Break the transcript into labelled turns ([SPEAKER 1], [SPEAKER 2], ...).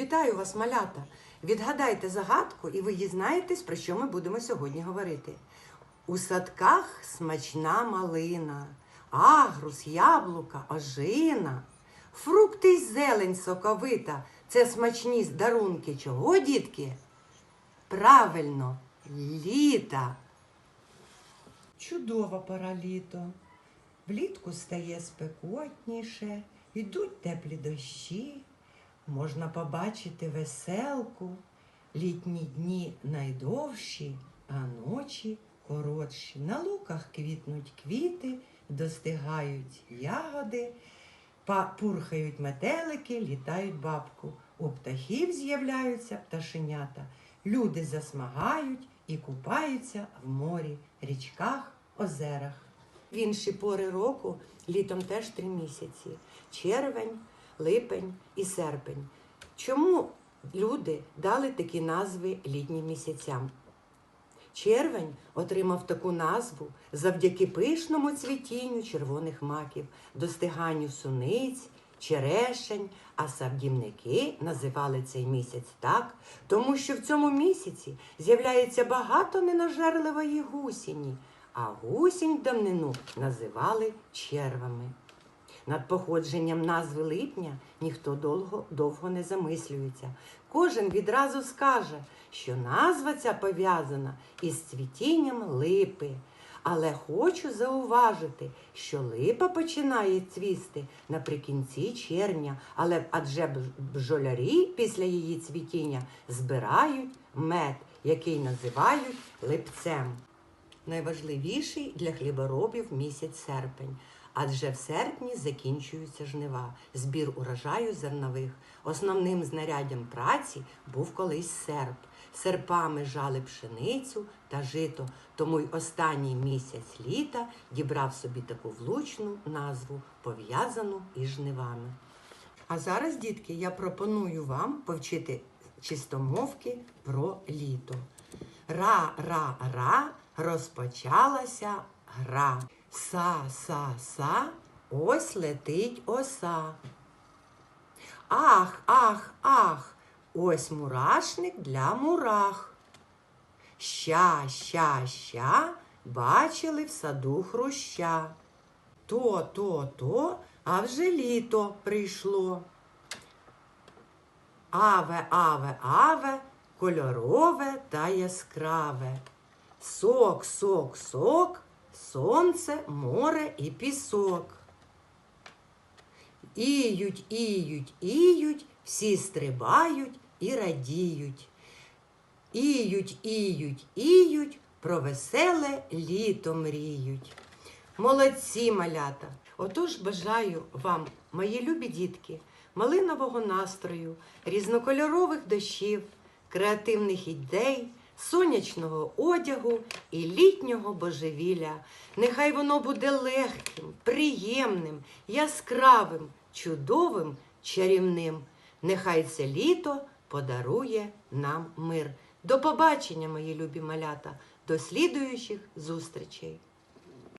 [SPEAKER 1] Вітаю вас, малята! Відгадайте загадку, і ви дізнаєтесь, про що ми будемо сьогодні говорити. У садках смачна малина, агрус, яблука, ожина, фрукти й зелень соковита. Це смачні дарунки чого, дітки? Правильно, літа. Чудова пора літо. Влітку стає спекотніше, йдуть теплі дощі. Можна побачити веселку, літні дні найдовші, а ночі коротші. На луках квітнуть квіти, достигають ягоди, пурхають метелики, літають бабку. У птахів з'являються пташенята. Люди засмагають і купаються в морі, річках, озерах. В інші пори року літом теж три місяці: червень, липень і серпень. Чому люди дали такі назви літнім місяцям? Червень отримав таку назву завдяки пишному цвітінню червоних маків, достиганню суниць, черешень, а садівники називали цей місяць так, тому що в цьому місяці з'являється багато ненажерливої гусіні, а гусінь давнину називали червами. Над походженням назви липня ніхто довго, довго не замислюється. Кожен відразу скаже, що назва ця пов'язана із цвітінням липи. Але хочу зауважити, що липа починає цвісти наприкінці червня, але адже б- бджолярі після її цвітіння збирають мед, який називають липцем найважливіший для хліборобів місяць серпень. Адже в серпні закінчуються жнива, збір урожаю зернових. Основним знаряддям праці був колись серп. Серпами жали пшеницю та жито, тому й останній місяць літа дібрав собі таку влучну назву, пов'язану із жнивами. А зараз, дітки, я пропоную вам повчити чистомовки про літо. Ра-ра-ра розпочалася гра. Са-са-са, ось летить оса. Ах, ах, ах, ось мурашник для мурах. Ща, ща, ща, бачили в саду хруща. То, то, то, а вже літо прийшло. Аве, аве, аве, кольорове та яскраве. Сок, сок, сок, сонце, море і пісок. Іють, іють, іють, всі стрибають і радіють. Іють, іють, іють, про веселе літо мріють. Молодці, малята! Отож бажаю вам, мої любі дітки, малинового настрою, різнокольорових дощів, креативних ідей, сонячного одягу і літнього божевілля. Нехай воно буде легким, приємним, яскравим, чудовим, чарівним. Нехай це літо подарує нам мир. До побачення, мої любі малята, до слідуючих зустрічей!